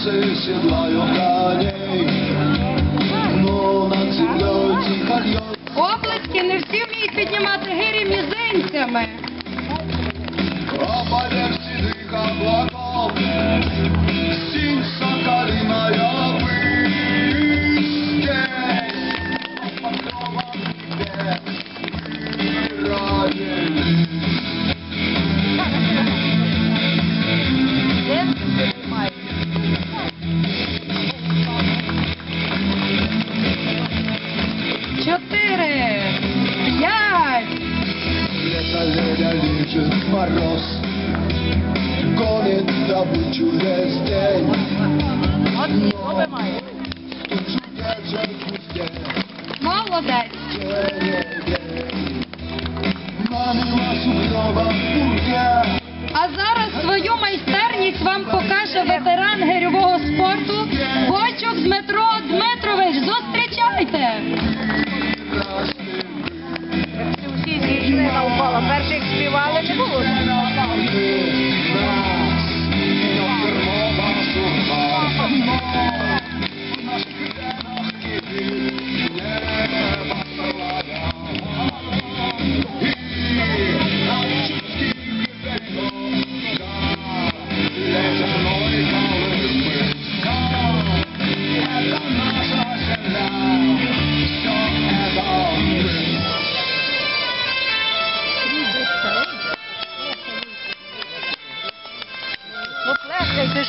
Матросy седлают коней, но над землей тихо льет Облески не всі вміють піднімати гирі мізинцями. Опадем сідих облаков ледя лежит мороз Гонит добычу весь день Стужу держит в узде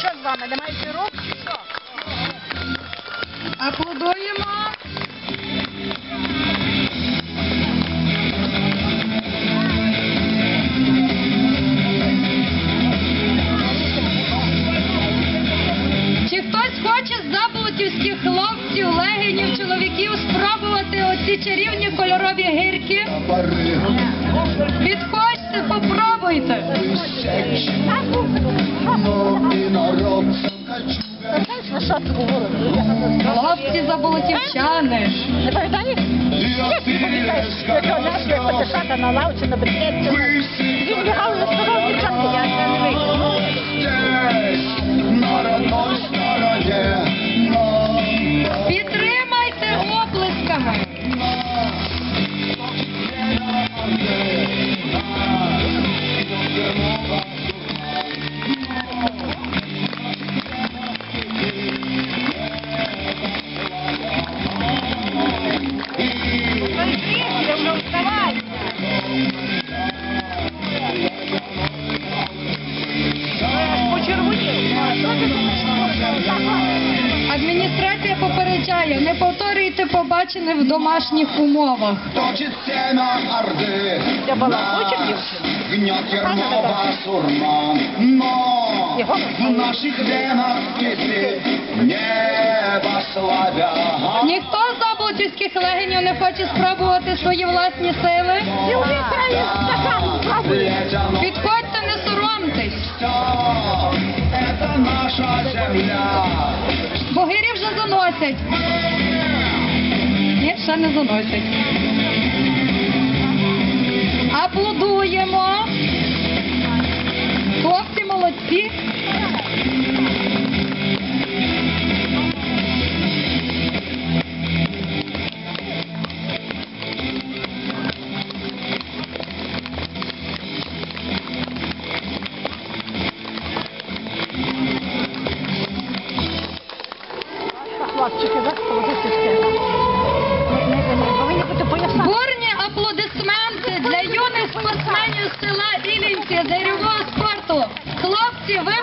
що з вами? Немає рук чи що? Аплодуємо. Чи хтось хоче з заблутівських хлопців, легенів, чоловіків спробувати оці чарівні кольорові гирки? Підходьте, попробуйте. Хлопці заболотівчани. Не пам'ятаєш? Як ти пам'ятаєш? Як несли потишати на лавці, на брикетці. Він бігав і сказав попереджає, не повторюйте побачене в домашніх умовах. точит семя Орды. Я балакучик, дівчина? Гнет Ермова но в наших венах небо славя. Ніхто з заблутівських легенів не хоче спробувати свої власні сили. Стакан, пробує. Підходьте, наша земля. Богирі вже заносять. Ні, ще не заносять. Аплодуємо. Хлопці молодці. Ілінці з спорту. Хлопці, ви